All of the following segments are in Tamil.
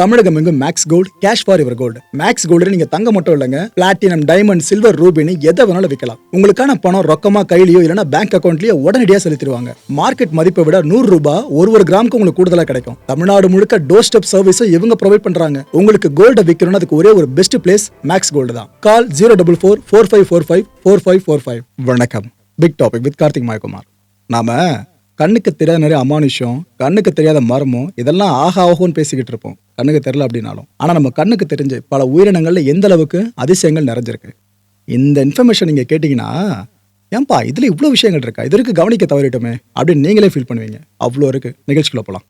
தமிழகம் எங்கும் மேக்ஸ் கோல்டு கேஷ் ஃபார் இவர் கோல்டு மேக்ஸ் கோல்டு நீங்க தங்க மட்டும் இல்லைங்க. பிளாட்டினம் டைமண்ட் சில்வர் ரூபினி எதை வேணாலும் விற்கலாம் உங்களுக்கான பணம் ரொக்கமா கையிலயோ இல்லைன்னா பேங்க் அக்கௌண்ட்லயோ உடனடியாக செலுத்திடுவாங்க. மார்க்கெட் மதிப்பை விட நூறு ரூபாய் ஒரு ஒரு கிராமுக்கு உங்களுக்கு கூடுதலா கிடைக்கும். தமிழ்நாடு முழுக்க டோர் ஸ்டெப் சர்வீஸும் இவங்க ப்ரொவைட் பண்றாங்க. உங்களுக்கு கோல்ட விற்கணும்னு அதுக்கு ஒரே ஒரு பெஸ்ட் பிளேஸ் மேக்ஸ் கோல்டு தான். Call zero double four four five four five four five four five வணக்கம். Big topic with Karthik Mayakumar நாம கண்ணுக்கு தெரியாத நிறைய அமானுஷம் கண்ணுக்கு தெரியாத மர்மம் இதெல்லாம் ஆகா ஆகோன்னு பேசிக்கிட்டு இருப்போம். கண்ணுக்கு தெரியல அப்படின்னாலும். ஆனால் நம்ம கண்ணுக்கு தெரிஞ்சு பல உயிரினங்களில் எந்த அளவுக்கு அதிசயங்கள் நிறைஞ்சிருக்கு? இந்த இன்ஃபர்மேஷன் நீங்கள் கேட்டிங்கன்னா ஏன்பா இதில் இவ்வளோ விஷயங்கள் இருக்கா? இது இருக்கு கவனிக்க தவறிட்டோமே அப்படின்னு நீங்களே ஃபீல் பண்ணுவீங்க. அவ்வளோ இருக்குது நிகழ்ச்சிக்குள்ள போகலாம்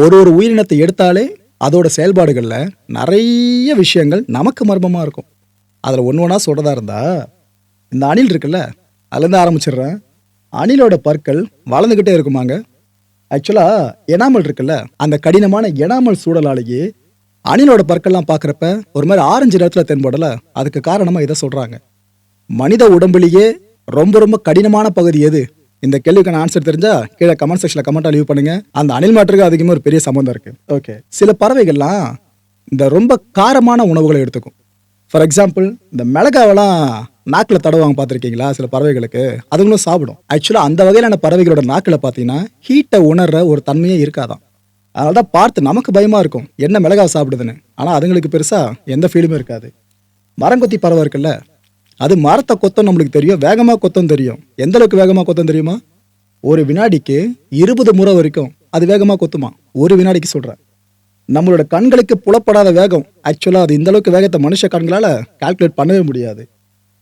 ஒரு ஒரு உயிரினத்தை எடுத்தாலே அதோட செயல்பாடுகளில் நிறைய விஷயங்கள் நமக்கு மர்மமாக இருக்கும். அதில் ஒன்று ஒன்றா சொல்கிறதா இருந்தா இந்த அணில் இருக்குல்ல அதுலேருந்து ஆரம்பிச்சிடுறேன். அணிலோட பற்கள் வளர்ந்துக்கிட்டே இருக்குமாங்க? ஆக்சுவலாக எனாமல் இருக்குல்ல அந்த கடினமான எனாமல் சூழலாலேயே அணிலோட பற்கள்லாம் பார்க்குறப்ப ஒரு மாதிரி ஆரஞ்சு நிறத்தில் தென்படலை அதுக்கு காரணமாக இதை சொல்கிறாங்க மனித உடம்புலேயே ரொம்ப ரொம்ப கடினமான பகுதி எது? இந்த கேள்விக்கான ஆன்சர் தெரிஞ்சா கீழே கமெண்ட் செக்ஷன்ல கமெண்டா லீவ் பண்ணுங்க. அந்த அணில் மாற்றுக்கு அதிகமாக ஒரு பெரிய சம்பந்தம் இருக்கு. ஓகே சில பறவைகள்லாம் இந்த ரொம்ப காரமான உணவுகளை எடுத்துக்கும். ஃபார் எக்ஸாம்பிள் இந்த மிளகாவெல்லாம் நாக்கில் தடவாங்க பார்த்துருக்கீங்களா? சில பறவைகளுக்கு. அதுங்களும் சாப்பிடும். ஆக்சுவலாக அந்த வகையிலான பறவைகளோட நாக்கில் பார்த்தீங்கன்னா ஹீட்டை உணர்ற ஒரு தன்மையே இருக்காதான் அதனால தான் பார்த்து நமக்கு பயமா இருக்கும். என்ன மிளகாவை சாப்பிடுதுன்னு. ஆனால் அதுங்களுக்கு பெருசாக எந்த ஃபீலுமே இருக்காது. மரங்கொத்தி பறவை இருக்குல்ல அது மரத்தை கொத்தம் நம்மளுக்கு தெரியும் வேகமாக கொத்தம் தெரியும். எந்த அளவுக்கு வேகமாக கொத்தம் தெரியுமா? ஒரு வினாடிக்கு இருபது முறை வரைக்கும் அது வேகமாக கொத்துமா? ஒரு வினாடிக்கு சொல்கிறேன் நம்மளோட கண்களுக்கு புலப்படாத வேகம் ஆக்சுவலாக அது இந்த அளவுக்கு வேகத்தை மனுஷ கண்களால் கால்குலேட் பண்ணவே முடியாது.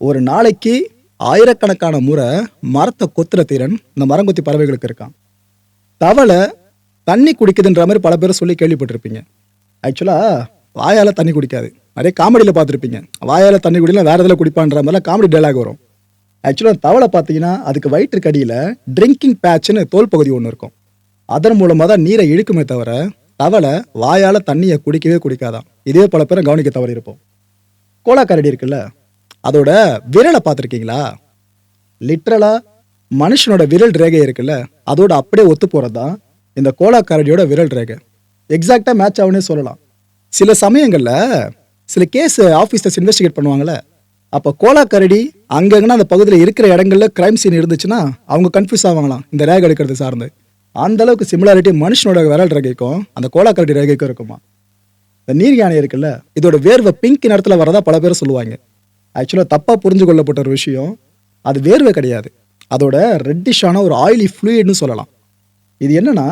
ஒரு நாளைக்கு ஆயிரக்கணக்கான முறை மரத்தை கொத்துற திறன் இந்த மரங்கொத்தி பறவைகளுக்கு இருக்கான். தவளை தண்ணி குடிக்குதுன்ற மாதிரி பல பேர் சொல்லி கேள்விப்பட்டிருப்பீங்க. ஆக்சுவலாக வாயால் தண்ணி குடிக்காது. நிறைய காமெடியில் பார்த்துருப்பீங்க. வாயால் தண்ணி குடிக்கலாம் வேறு இதில் குடிப்பான்ற மாதிரிலாம் காமெடி டைலாக் வரும். ஆக்சுவலாக தவளை பார்த்தீங்கன்னா அதுக்கு வயிற்றுக்கு அடியில் ட்ரிங்கிங் பேட்ச்னு தோல் பகுதி ஒன்று இருக்கும். அதன் மூலமாக தான் நீரை இழுக்குமே தவிர தவளை வாயால் தண்ணியை குடிக்கவே குடிக்காதான் இதே பல பேரை கவனிக்க தவறி இருப்போம் கோலாக்கரடி இருக்குல்ல அதோட விரலை பார்த்துருக்கீங்களா? லிட்ரலாக மனுஷனோட விரல் ரேகை இருக்குல்ல அதோட அப்படியே ஒத்து போகிறது தான் இந்த கோலாக்கரடியோட விரல் ரேகை. எக்ஸாக்டாக மேட்ச் ஆகுனே சொல்லலாம். சில சமயங்களில் சில கேஸ் ஆஃபீஸர்ஸ் இன்வெஸ்டிகேட் பண்ணுவாங்கல்ல. அப்போ கோலாக்கரடி அங்கங்கன்னா அந்த பகுதியில் இருக்கிற இடங்கள்ல கிரைம் சீன் இருந்துச்சுன்னா அவங்க கன்ஃபியூஸ் ஆவாங்களாம் இந்த ரேக் எடுக்கிறது சார்ந்து. அந்த அளவுக்கு சிமிலாரிட்டி மனுஷனோட விரல் ரேகைக்கும் அந்த கோலாக்கரடி ரேகைக்கும் இருக்குமா? இந்த நீர் யானை இருக்குல்ல இதோட வேர்வை பிங்க் நிறத்தில் வரதா பல பேர் சொல்லுவாங்க. ஆக்சுவலாக தப்பாக புரிஞ்சு கொள்ளப்பட்ட ஒரு விஷயம் அது வேர்வை கிடையாது. அதோட ரெட்டிஷான ஒரு ஆயிலி ஃப்ளூயிட்னு சொல்லலாம். இது என்னன்னா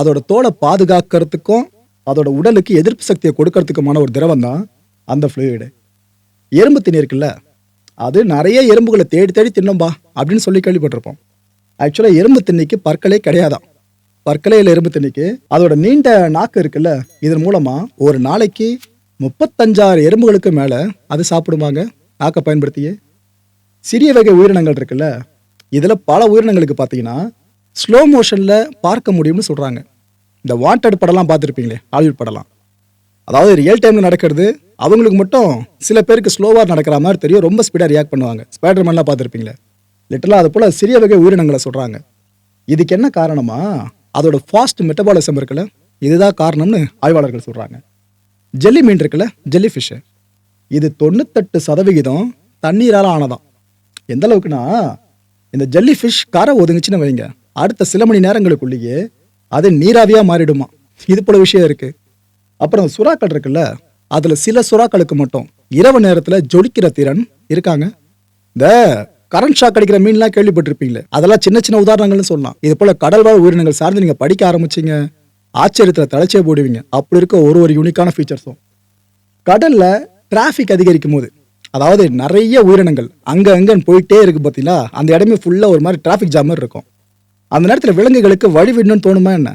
அதோட தோலை பாதுகாக்கிறதுக்கும் அதோட உடலுக்கு எதிர்ப்பு சக்தியை கொடுக்கறதுக்குமான ஒரு திரவம் தான் அந்த ஃப்ளூயிடு எறும்பு திணி இருக்குல்ல அது நிறைய எறும்புகளை தேடி தேடி தின்னும்பா அப்படின்னு சொல்லி கேள்விப்பட்டிருப்போம். ஆக்சுவலாக எறும்பு தின்னிக்கு பற்களே கிடையாதாம் பற்களே இல்லை எறும்பு தின்னிக்கு அதோட நீண்ட நாக்கு இருக்குல்ல இதன் மூலமாக ஒரு நாளைக்கு முப்பத்தஞ்சாறு எறும்புகளுக்கு மேலே அது சாப்பிடுவாங்க நாக்கை பயன்படுத்தியே. சிறிய வகை உயிரினங்கள் இருக்குல்ல இதில் பல உயிரினங்களுக்கு பார்த்தீங்கன்னா ஸ்லோ மோஷனில் பார்க்க முடியும்னு சொல்கிறாங்க இந்த வாண்டட் படம்லாம் பார்த்துருப்பீங்களே ஹாலிவுட் படம்லாம். அதாவது ரியல் டைமில் நடக்கிறது அவங்களுக்கு மட்டும் சில பேருக்கு ஸ்லோவாக நடக்கிற மாதிரி தெரியும். ரொம்ப ஸ்பீடாக ரியாக்ட் பண்ணுவாங்க. ஸ்பைடர்மேன்லாம் பார்த்துருப்பீங்களே? லிட்டலாக அது போல் சிறிய வகை உயிரினங்களை சொல்கிறாங்க இதுக்கு என்ன காரணமா? அதோட ஃபாஸ்ட் மெட்டபாலிசம் இருக்குல்ல இதுதான் காரணம்னு ஆய்வாளர்கள் சொல்கிறாங்க ஜெல்லி மீன் இருக்குல்ல ஜெல்லி ஃபிஷ்ஷு இது தொண்ணூத்தெட்டு சதவிகிதம் தண்ணீரால் ஆனதான் எந்த அளவுக்குன்னா இந்த ஜெல்லி ஃபிஷ் கரை ஒதுங்குச்சுன்னு வைங்க. அடுத்த சில மணி நேரங்களுக்குள்ளேயே அது நீராவியாக மாறிடுமா இது போல விஷயம் இருக்குது அப்புறம் சுறாக்கள் இருக்குல்ல அதுல சில சுறாக்களுக்கு மட்டும் இரவு நேரத்துல ஜொலிக்கிற திறன் இருக்காங்க. இந்த கரண்ட் ஷாக் அடிக்கிற மீன்லாம் கேள்விப்பட்டிருப்பீங்களே அதெல்லாம் சின்ன சின்ன உதாரணங்கள்னு சொல்லலாம். இது போல கடல்வாழ் உயிரினங்கள் சார்ந்து நீங்க படிக்க ஆரம்பிச்சீங்க ஆச்சரியத்துல தலைச்சே போடுவீங்க. அப்படி இருக்க ஒரு ஒரு யூனிக்கான ஃபீச்சர்ஸும் கடல்ல டிராஃபிக் அதிகரிக்கும் போது அதாவது நிறைய உயிரினங்கள் அங்க அங்கன்னு போயிட்டே இருக்கு பார்த்தீங்களா அந்த இடமே ஃபுல்லா ஒரு மாதிரி டிராஃபிக் ஜாம் மாதிரி இருக்கும். அந்த நேரத்தில் விலங்குகளுக்கு வழி விடணும்னு தோணுமா என்ன?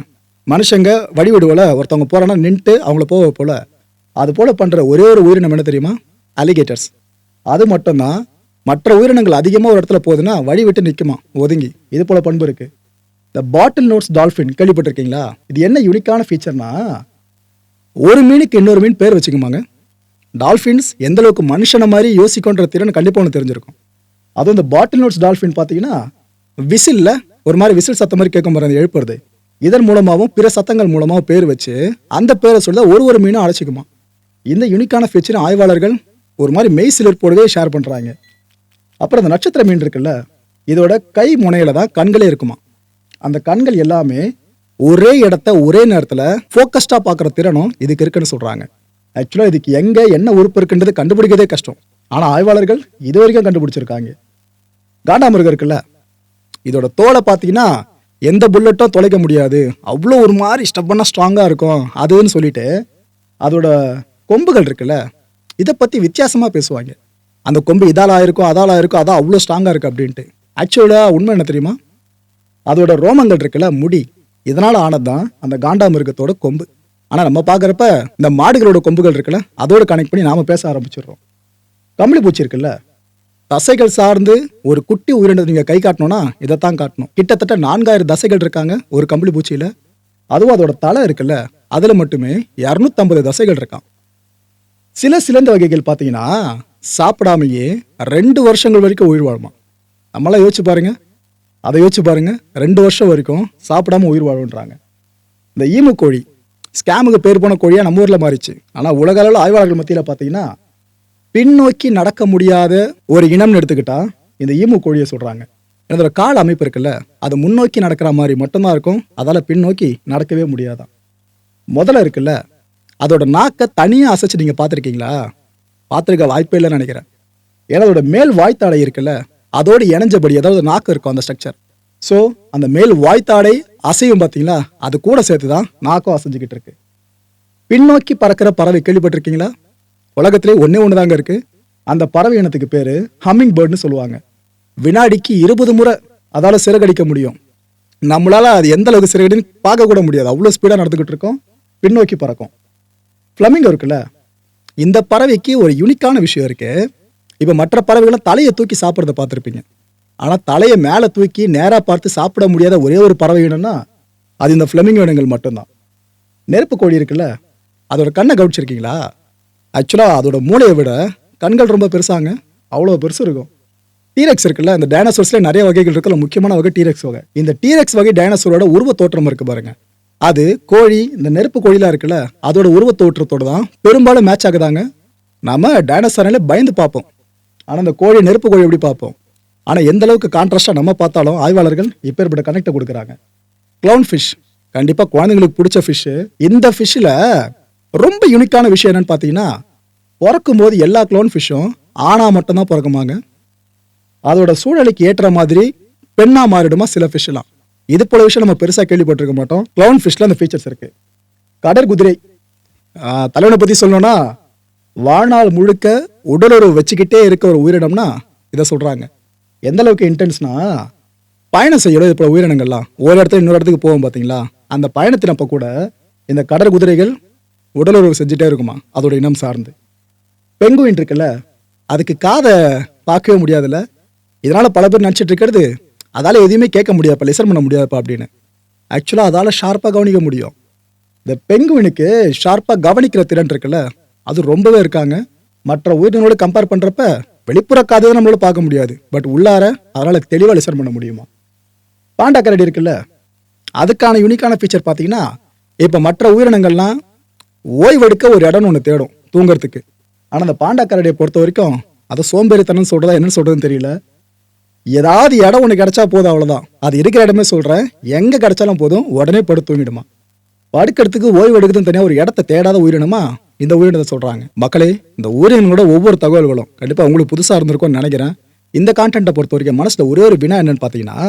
மனுஷங்க வழி விடுவோல ஒருத்தவங்க போறான்னா நின்ட்டு அவங்கள போக போல அது போல் பண்ணுற ஒரே ஒரு உயிரினம் என்ன தெரியுமா? அலிகேட்டர்ஸ் அது மட்டும்தான் மற்ற உயிரினங்கள் அதிகமாக ஒரு இடத்துல போகுதுன்னா வழி விட்டு நிற்குமா ஒதுங்கி. இது போல் பண்பு இருக்கு. இந்த பாட்டில் நோட்ஸ் டால்ஃபின் கேள்விப்பட்டிருக்கீங்களா? இது என்ன யூனிக்கான ஃபீச்சர்னா ஒரு மீனுக்கு இன்னொரு மீன் பேர் வச்சுக்குமாங்க. டால்ஃபின்ஸ் எந்த அளவுக்கு மனுஷனை மாதிரி யோசிக்கோன்ற திறன் கண்டிப்பாக ஒன்று தெரிஞ்சிருக்கும். அதுவும் இந்த பாட்டில் நோட்ஸ் டால்ஃபின் பார்த்தீங்கன்னா விசிலில் ஒரு மாதிரி விசில் சத்தம் மாதிரி கேட்கும் பாருங்க எழுப்புறது. இதன் மூலமாகவும் பிற சத்தங்கள் மூலமாகவும் பேர் வச்சு அந்த பேரை சொல்லி ஒரு ஒரு மீனும் அழைச்சிக்குமா? இந்த யூனிக்கான ஃபீச்சர் ஆய்வாளர்கள் ஒரு மாதிரி மெய் சிலிர்ப்போடவே ஷேர் பண்ணுறாங்க அப்புறம் இந்த நட்சத்திர மீன் இருக்குல்ல இதோட கை முனையில தான் கண்களே இருக்குமா? அந்த கண்கள் எல்லாமே ஒரே இடத்த ஒரே நேரத்தில் ஃபோக்கஸ்டாக பார்க்குற திறனும் இதுக்கு இருக்குன்னு சொல்கிறாங்க ஆக்சுவலாக இதுக்கு எங்கே என்ன உறுப்பு இருக்குன்றது கண்டுபிடிக்கிறதே கஷ்டம். ஆனால் ஆய்வாளர்கள் இது வரைக்கும் கண்டுபிடிச்சிருக்காங்க. காண்டாமிருகம் இருக்குல்ல இதோட தோலை பார்த்தீங்கன்னா எந்த புல்லட்டும் தொலைக்க முடியாது. அவ்வளோ ஒரு மாதிரி ஸ்டப்பனாக ஸ்ட்ராங்காக இருக்கும். அதுன்னு சொல்லிட்டு அதோட கொம்புகள் இருக்குல்ல இதை பற்றி வித்தியாசமாக பேசுவாங்க. அந்த கொம்பு இதால் ஆயிருக்கும் அதால் ஆயிருக்கும் அதான் அவ்வளோ ஸ்ட்ராங்காக இருக்குது அப்படின்ட்டு. ஆக்சுவலாக உண்மை என்ன தெரியுமா? அதோட ரோமங்கள் இருக்குல்ல முடி. இதனால் ஆனது தான் அந்த காண்டாமிருகத்தோட கொம்பு. ஆனால் நம்ம பார்க்குறப்ப இந்த மாடுகளோட கொம்புகள் இருக்குல்ல அதோட கனெக்ட் பண்ணி நாம் பேச ஆரம்பிச்சிடுறோம். கம்பளி பூச்சி இருக்குல்ல தசைகள் சார்ந்து ஒரு குட்டி உயிரினத்தை நீங்கள் கை காட்டணும்னா இதைத்தான் காட்டணும். கிட்டத்தட்ட நான்காயிரம் தசைகள் இருக்காங்க ஒரு கம்பளி பூச்சியில். அதுவும் அதோட தலை இருக்குல்ல அதில் மட்டுமே இரநூத்தம்பது தசைகள் இருக்கான் சில சிலந்த வகைகள் பார்த்தீங்கன்னா சாப்பிடாமையே ரெண்டு வருஷங்கள் வரைக்கும் உயிர் வாழுமா நம்மளாம் யோசிச்சு பாருங்க. அதை யோசிச்சு பாருங்க. ரெண்டு வருஷம் வரைக்கும் சாப்பிடாம உயிர் வாழுன்றாங்க. இந்த ஈமு கோழி ஸ்கேமுக்கு பேர் போன கோழியாக நம்ம ஊரில் மாறிச்சு. ஆனால் உலக அளவில் ஆய்வாளர்கள் மத்தியில் பார்த்தீங்கன்னா பின்னோக்கி நடக்க முடியாத ஒரு இனம்னு எடுத்துக்கிட்டா இந்த ஈமு கோழியை சொல்கிறாங்க இதோட கால் அமைப்பு இருக்குல்ல அது முன்னோக்கி நடக்கிற மாதிரி மட்டும்தான் இருக்கும் அதால் பின்னோக்கி நடக்கவே முடியாதான். முதல்ல இருக்குல்ல அதோட நாக்கை தனியாக அசைச்சு நீங்கள் பார்த்துருக்கீங்களா? பார்த்துருக்க வாய்ப்பே இல்லைன்னு நினைக்கிறேன். ஏன்னா அதோட மேல் வாய்த்தாடை இருக்குல்ல அதோடு இணைஞ்சபடி அதாவது நாக்கு இருக்கும் அந்த ஸ்ட்ரக்சர் ஸோ அந்த மேல் வாய்த்தாடை அசையும் பார்த்தீங்களா அது கூட சேர்த்து தான் நாக்கும் அசைஞ்சுக்கிட்டு இருக்கு. பின்னோக்கி பறக்கிற பறவை கேள்விப்பட்டிருக்கீங்களா? உலகத்திலே ஒன்றே ஒன்று தாங்க இருக்கு. அந்த பறவை இனத்துக்கு பேர் ஹம்மிங் பேர்ட்னு சொல்லுவாங்க. வினாடிக்கு இருபது முறை அதால் சிறகடிக்க முடியும். நம்மளால் அது எந்த அளவுக்கு சிறகடின்னு பார்க்கக்கூட முடியாது. அவ்வளோ ஸ்பீடாக நடந்துக்கிட்டு இருக்கோம். பின்னோக்கி பறக்கும். ஃப்ளமிங்கோ இருக்குல்ல இந்த பறவைக்கு ஒரு யூனிக்கான விஷயம் இருக்கு. இப்போ மற்ற பறவைகளும் தலையை தூக்கி சாப்பிட்றத பார்த்துருப்பீங்க. ஆனால் தலையை மேலே தூக்கி நேராக பார்த்து சாப்பிட முடியாத ஒரே ஒரு பறவை இனம்னா அது இந்த ஃப்ளமிங்கோ இனங்கள் மட்டும்தான். நெருப்பு கோழி இருக்குல்ல அதோட கண்ணை கவனிச்சிருக்கீங்களா? ஆக்சுவலாக அதோட மூளையை விட கண்கள் ரொம்ப பெருசாங்க. அவ்வளோ பெருசு இருக்கும். டீரெக்ஸ் இருக்குல்ல இந்த டைனோசர்ஸ்ல நிறைய வகைகள் இருக்குல்ல முக்கியமான வகை டீரெக்ஸ் வகை. இந்த டீரெக்ஸ் வகை டைனோசரோட உருவ தோற்றம் இருக்கு பாருங்க. அது கோழி இந்த நெருப்பு கோழிலாம் இருக்குல்ல அதோட உருவ தோற்றத்தோடு தான் பெரும்பாலும் மேட்ச் ஆகுதாங்க. நம்ம டைனோசராலே பயந்து பார்ப்போம். ஆனால் இந்த கோழி நெருப்பு கோழி எப்படி பார்ப்போம்? ஆனால் எந்த அளவுக்கு கான்ட்ராஸ்டாக நம்ம பார்த்தாலும் ஆய்வாளர்கள் இப்பேற்பட்ட கனெக்டை கொடுக்குறாங்க. க்ளவுன் ஃபிஷ் கண்டிப்பாக குழந்தைங்களுக்கு பிடிச்ச ஃபிஷ்ஷு இந்த ஃபிஷ்ஷில் ரொம்ப யூனிக்கான விஷயம் என்னன்னு பார்த்தீங்கன்னா பிறக்கும் போது எல்லா க்ளவுன் ஃபிஷ்ஷும் ஆணா மட்டும்தான் பிறக்குமாங்க. அதோட சூழலுக்கு ஏற்ற மாதிரி பெண்ணா மாறிடுமா சில ஃபிஷ்லாம் இது போல விஷயம் நம்ம பெருசாக கேள்விப்பட்டிருக்க மாட்டோம். க்ளவுன் ஃபிஷ்ல அந்த ஃபீச்சர்ஸ் இருக்கு. கடற்குதிரை தலைவனை பற்றி சொல்லணும்னா வாழ்நாள் முழுக்க உடலுறவு வச்சுக்கிட்டே இருக்க ஒரு உயிரினம்னா இதை சொல்கிறாங்க எந்த அளவுக்கு இன்டென்ஸ்னா பயணம் செய்யணும் இது போல உயிரினங்கள்லாம். ஒரு இடத்துல இன்னொரு இடத்துக்கு போவோம் பார்த்தீங்களா அந்த பயணத்தின் அப்போ கூட இந்த கடற்குதிரைகள் உடலுறவு செஞ்சுட்டே இருக்குமா? அதோட இனம் சார்ந்து. பெங்குயின் இருக்குல்ல அதுக்கு காதை பார்க்கவே முடியாதுல்ல? இதனால் பல பேர் நினச்சிட்டு இருக்கிறது அதால் எதையுமே கேட்க முடியாதுப்பா லிசன் பண்ண முடியாதுப்பா அப்படின்னு. ஆக்சுவலாக அதால் ஷார்ப்பாக கவனிக்க முடியும். இந்த பெங்குவினுக்கு ஷார்ப்பாக கவனிக்கிற திறன் இருக்குல்ல அது ரொம்பவே இருக்காங்க. மற்ற உயிரினங்களோட கம்பேர் பண்ணுறப்ப வெளிப்புற காதை தான் நம்மளால பார்க்க முடியாது. பட் உள்ளார அதனால் தெளிவாக லிசன் பண்ண முடியுமா? பாண்டா கரடி இருக்குல்ல அதுக்கான யூனிக்கான ஃபீச்சர் பார்த்தீங்கன்னா இப்போ மற்ற உயிரினங்கள்லாம் ஓய்வெடுக்க ஒரு இடம்னு ஒன்று தேடும் தூங்குறதுக்கு. ஆனால் அந்த பாண்டா பொறுத்த வரைக்கும் அதை சோம்பேறித்தனம் சொல்கிறதா என்னன்னு சொல்கிறதுன்னு தெரியல. ஏதாவது இடம் ஒன்று கிடைச்சா போதும் அவ்வளோதான் அது இருக்கிற இடமே சொல்கிறேன் எங்கே கிடைச்சாலும் போதும் உடனே படுத்து தூங்கிடுமா. படுக்கிறதுக்கு ஓய்வு தனியாக ஒரு இடத்த தேடாத உயிரினமா இந்த உயிரினத்தை சொல்கிறாங்க மக்களே இந்த உயிரினங்களோட ஒவ்வொரு தகவல்களும் கண்டிப்பாக உங்களுக்கு புதுசாக இருந்திருக்கும்னு நினைக்கிறேன். இந்த கான்டென்ட்டை பொறுத்த வரைக்கும் மனசில் ஒரே ஒரு வினா என்னன்னு பார்த்தீங்கன்னா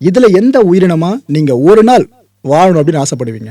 இதில் எந்த உயிரினமாக நீங்கள் ஒரு நாள் வாழணும் அப்படின்னு ஆசைப்படுவீங்க.